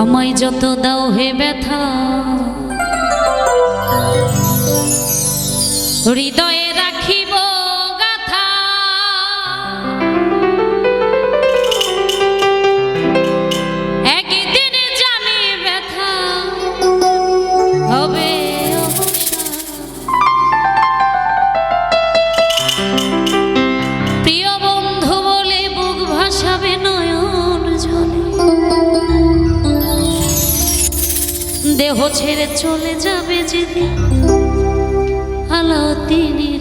আমায় যত দাও হে ব্যথা। হৃদয় দেহ ছেড়ে চলে যাবে যেদিন আলাউদ্দিনের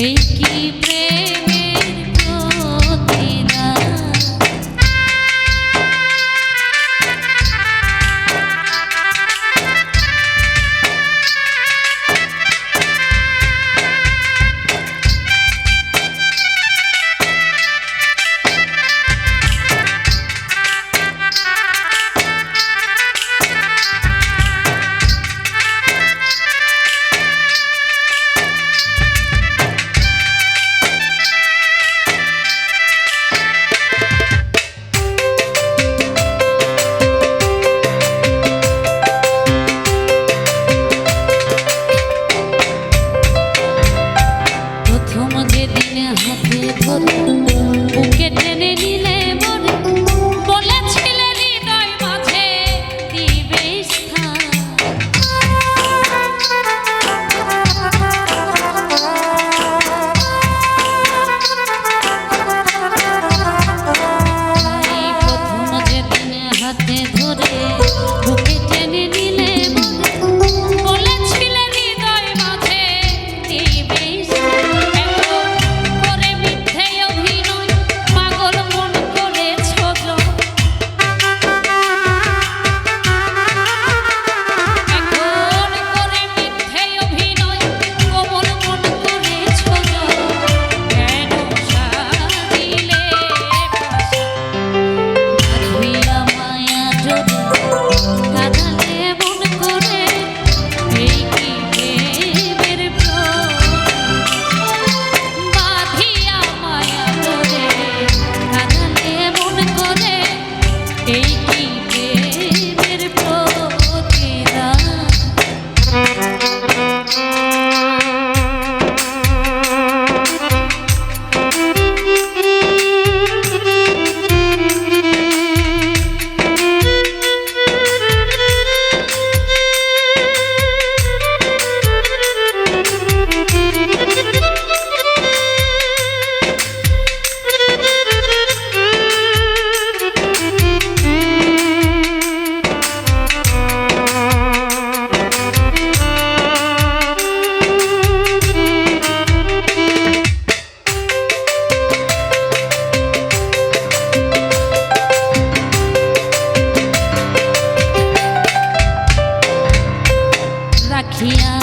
Ei, que put me Eight. Yeah.